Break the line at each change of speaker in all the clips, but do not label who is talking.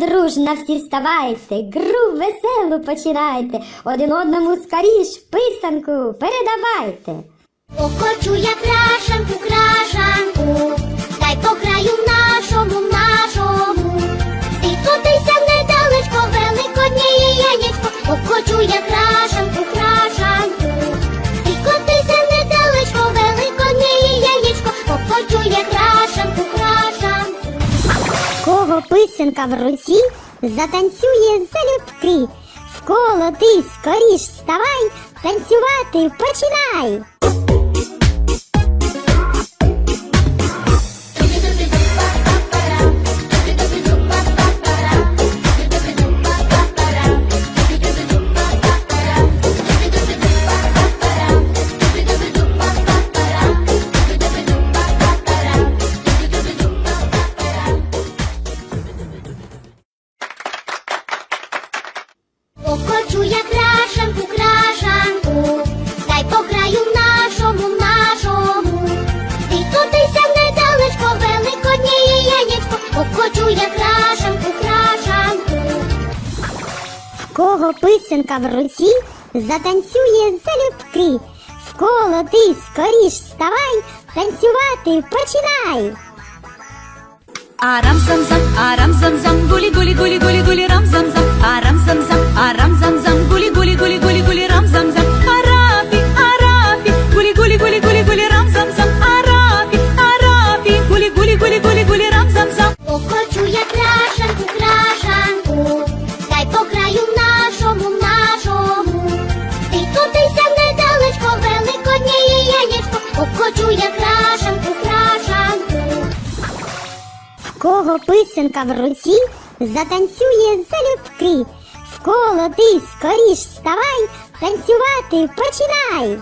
дружно всі вставайте, гру веселу починайте, один одному скоріш писанку передавайте.
Охочу я крашанку, крашанку, дай по краю нашому, нашому. Ти котися недалечко, великоднє яєчко. Охочу я крашанку,
Кого в руці, затанцює залюбки. В коло ти скоріш вставай, танцювати починай. Затанцює залюбки. В коло ти скоріш вставай, танцювати починай.
Арам зам зам, арам зам зам, гулі гулі гулі гулі гулі рам зам зам, арам зам зам, арам зам зам, гули гули гули гули
Охочу я крашанку, крашанку.
В кого писанка в руці, затанцює залюбки. В коло ти скоріш вставай, танцювати починай.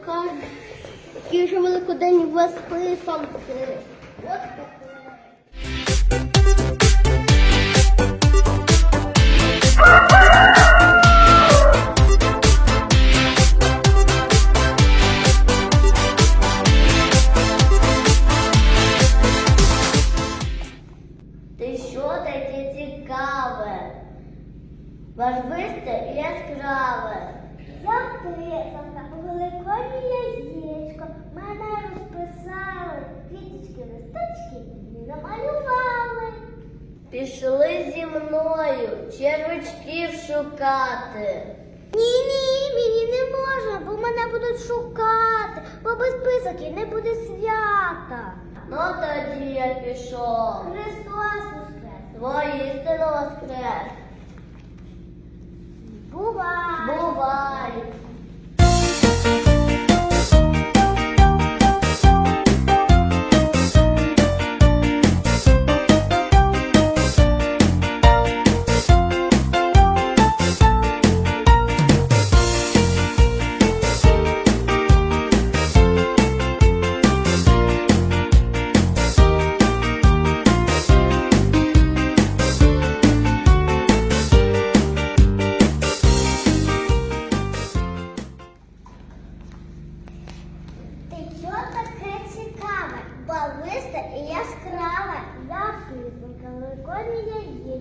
Яка вже великодень у вас писанки? Пішли зі мною червячків шукати. Ні, ні, мені не можна, бо мене будуть шукати, бо без писанки не буде свята. Ну тоді я пішов. Христос воскрес. Воістину воскрес. Бувай. Бувай.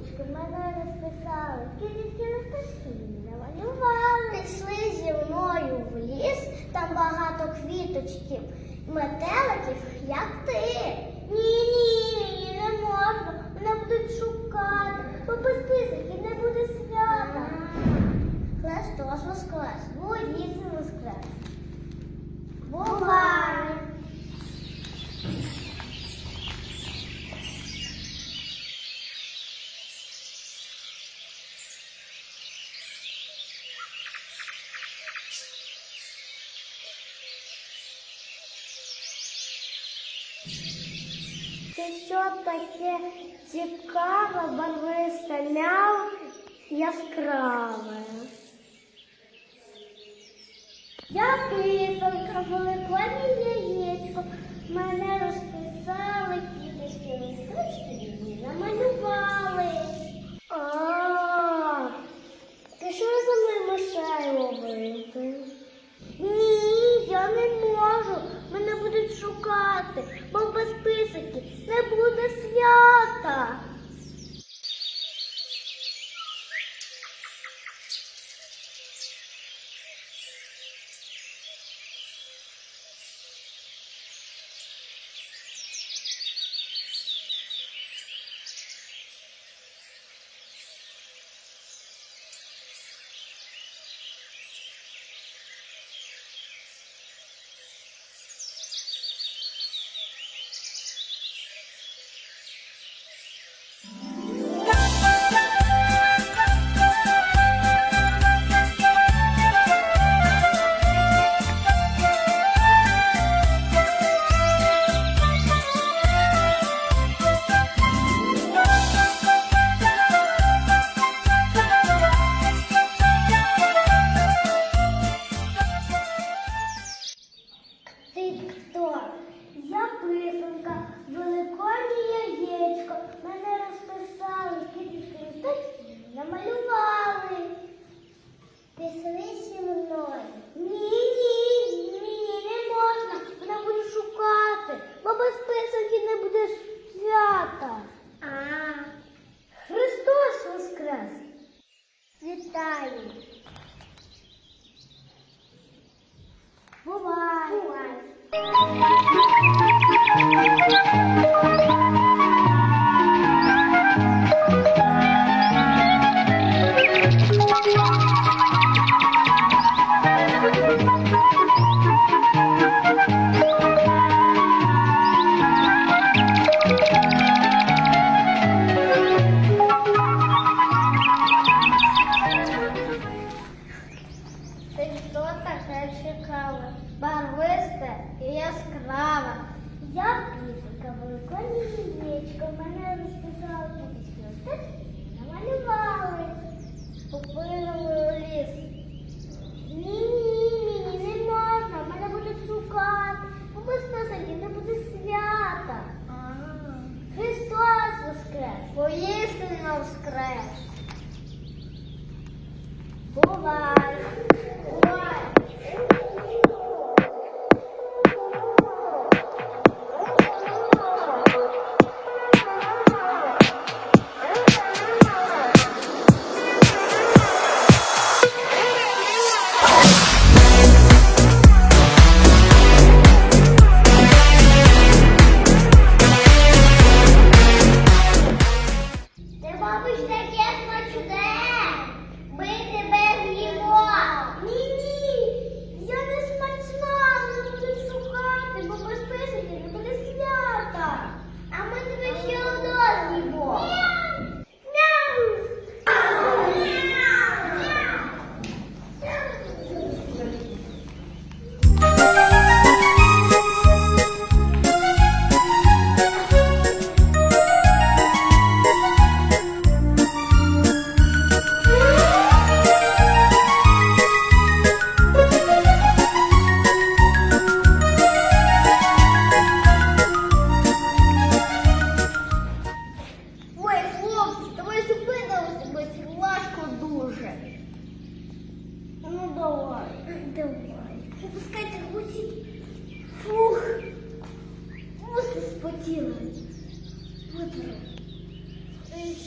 Яєчко, мене розписали, квітки листочки намалювали. Пішли зі мною в ліс, там багато квіточків, метеликів, як ти. Ні, ні, не можна, мене будуть шукати, бо без писанки не буде свята. Христос воскрес, воїсин воскрес. Бувай! Ти що таке цікаве, барвисте, мяу яскраве? Я писанка, великодні яєчко, мене розписали, кіточки, листочки мені намалювали.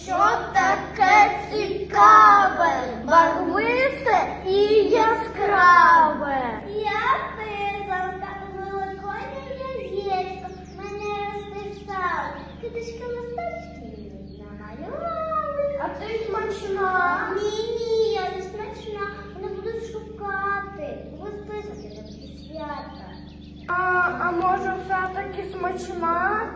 Що таке цікаве, барвисте і яскраве. Я писанка, великодня яєчко, мене розписали, квіточки листочки намалювали.
А ти смачна? Ні, ні, я не смачна. Вони будуть шукати. Розписувати свята.
А, а може
все таки смачна?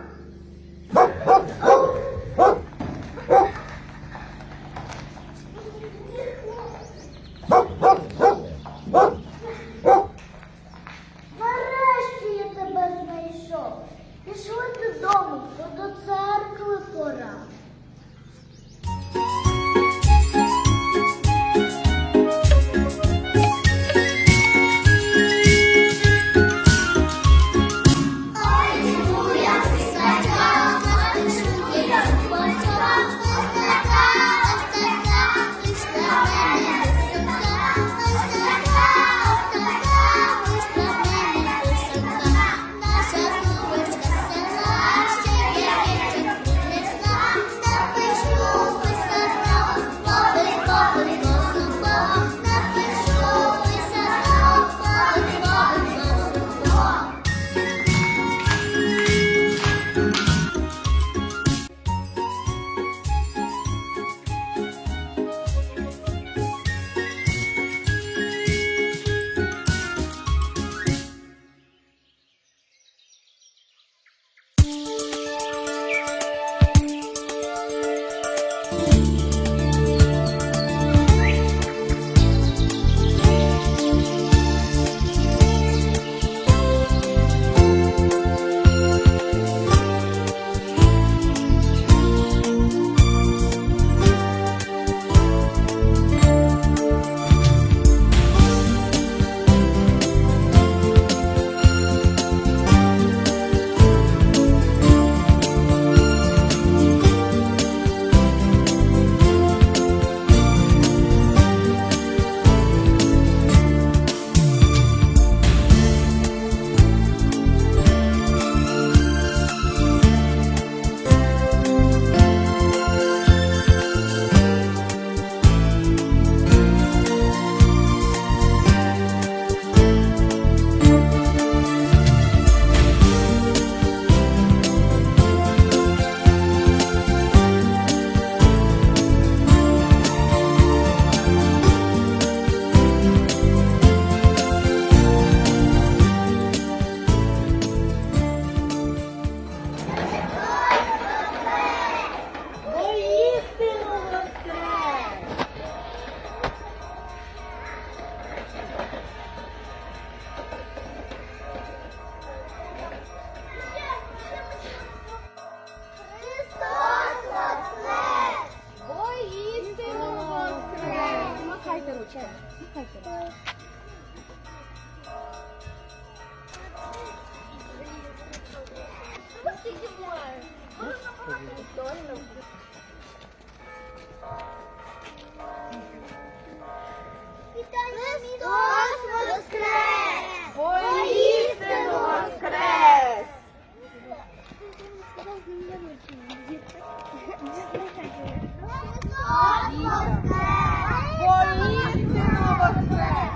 Воістину воскрес!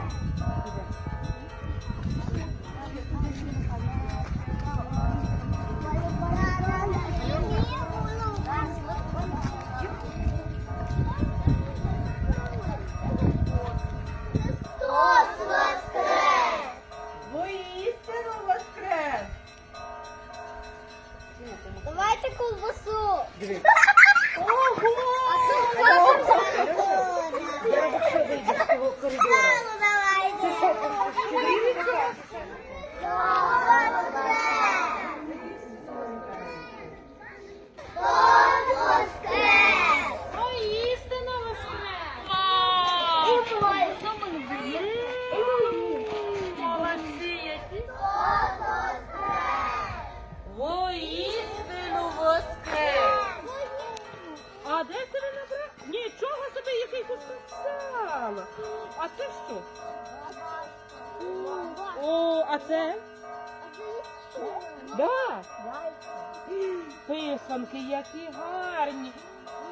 Give
me. стало. А це що? О, а це? Да. Писанки які гарні.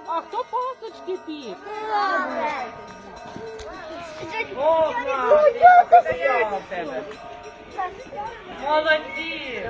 А хто пасочки пік? О, Молодці!